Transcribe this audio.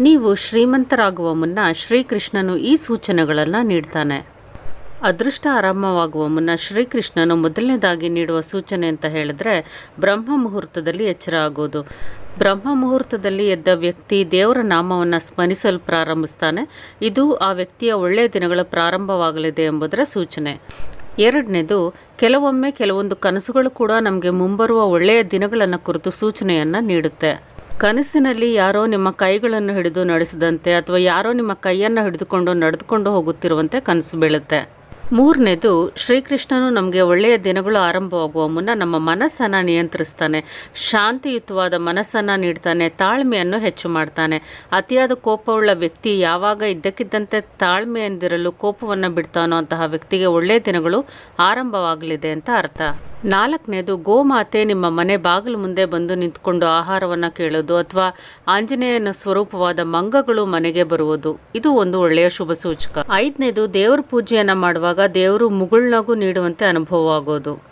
ನೀವು ಶ್ರೀಮಂತರಾಗುವ ಮುನ್ನ ಶ್ರೀಕೃಷ್ಣನು ಈ ಸೂಚನೆಗಳನ್ನು ನೀಡ್ತಾನೆ. ಅದೃಷ್ಟ ಆರಂಭವಾಗುವ ಮುನ್ನ ಶ್ರೀಕೃಷ್ಣನು ಮೊದಲನೇದಾಗಿ ನೀಡುವ ಸೂಚನೆ ಅಂತ ಹೇಳಿದ್ರೆ ಬ್ರಹ್ಮ ಮುಹೂರ್ತದಲ್ಲಿ ಎಚ್ಚರ ಆಗೋದು. ಬ್ರಹ್ಮ ಮುಹೂರ್ತದಲ್ಲಿ ಎದ್ದ ವ್ಯಕ್ತಿ ದೇವರ ನಾಮವನ್ನು ಸ್ಮರಿಸಲು ಪ್ರಾರಂಭಿಸ್ತಾನೆ. ಇದು ಆ ವ್ಯಕ್ತಿಯ ಒಳ್ಳೆಯ ದಿನಗಳ ಪ್ರಾರಂಭವಾಗಲಿದೆ ಎಂಬುದರ ಸೂಚನೆ. ಎರಡನೇದು, ಕೆಲವೊಮ್ಮೆ ಕೆಲವೊಂದು ಕನಸುಗಳು ಕೂಡ ನಮಗೆ ಮುಂಬರುವ ಒಳ್ಳೆಯ ದಿನಗಳನ್ನು ಕುರಿತು ಸೂಚನೆಯನ್ನು ನೀಡುತ್ತೆ. ಕನಸಿನಲ್ಲಿ ಯಾರೋ ನಿಮ್ಮ ಕೈಗಳನ್ನು ಹಿಡಿದು ನಡೆಸಿದಂತೆ ಅಥವಾ ಯಾರೋ ನಿಮ್ಮ ಕೈಯನ್ನು ಹಿಡಿದುಕೊಂಡು ನಡೆದುಕೊಂಡು ಹೋಗುತ್ತಿರುವಂತೆ ಕನಸು ಬೀಳುತ್ತೆ. ಮೂರನೇದು, ಶ್ರೀಕೃಷ್ಣನು ನಮಗೆ ಒಳ್ಳೆಯ ದಿನಗಳು ಆರಂಭವಾಗುವ ಮುನ್ನ ನಮ್ಮ ಮನಸ್ಸನ್ನು ನಿಯಂತ್ರಿಸ್ತಾನೆ. ಶಾಂತಿಯುತವಾದ ಮನಸ್ಸನ್ನು ನೀಡ್ತಾನೆ, ತಾಳ್ಮೆಯನ್ನು ಹೆಚ್ಚು ಮಾಡ್ತಾನೆ. ಅತಿಯಾದ ಕೋಪವುಳ್ಳ ವ್ಯಕ್ತಿ ಯಾವಾಗ ಇದ್ದಕ್ಕಿದ್ದಂತೆ ತಾಳ್ಮೆಯಿಂದಿರಲು ಕೋಪವನ್ನು ಬಿಡ್ತಾನೋ ಅಂತಹ ವ್ಯಕ್ತಿಗೆ ಒಳ್ಳೆಯ ದಿನಗಳು ಆರಂಭವಾಗಲಿದೆ ಅಂತ ಅರ್ಥ. ನಾಲ್ಕನೇದು, ಗೋಮಾತೆ ನಿಮ್ಮ ಮನೆ ಬಾಗಿಲು ಮುಂದೆ ಬಂದು ನಿಂತ್ಕೊಂಡು ಆಹಾರವನ್ನು ಕೇಳೋದು ಅಥವಾ ಆಂಜನೇಯನ ಸ್ವರೂಪವಾದ ಮಂಗಗಳು ಮನೆಗೆ ಬರುವುದು. ಇದು ಒಂದು ಒಳ್ಳೆಯ ಶುಭ ಸೂಚಕ. ಐದನೇದು, ದೇವರ ಪೂಜೆಯನ್ನು ಮಾಡುವಾಗ ದೇವರು ಮುಗುಳ್ನಗು ನೀಡುವಂತೆ ಅನುಭವವಾಗೋದು.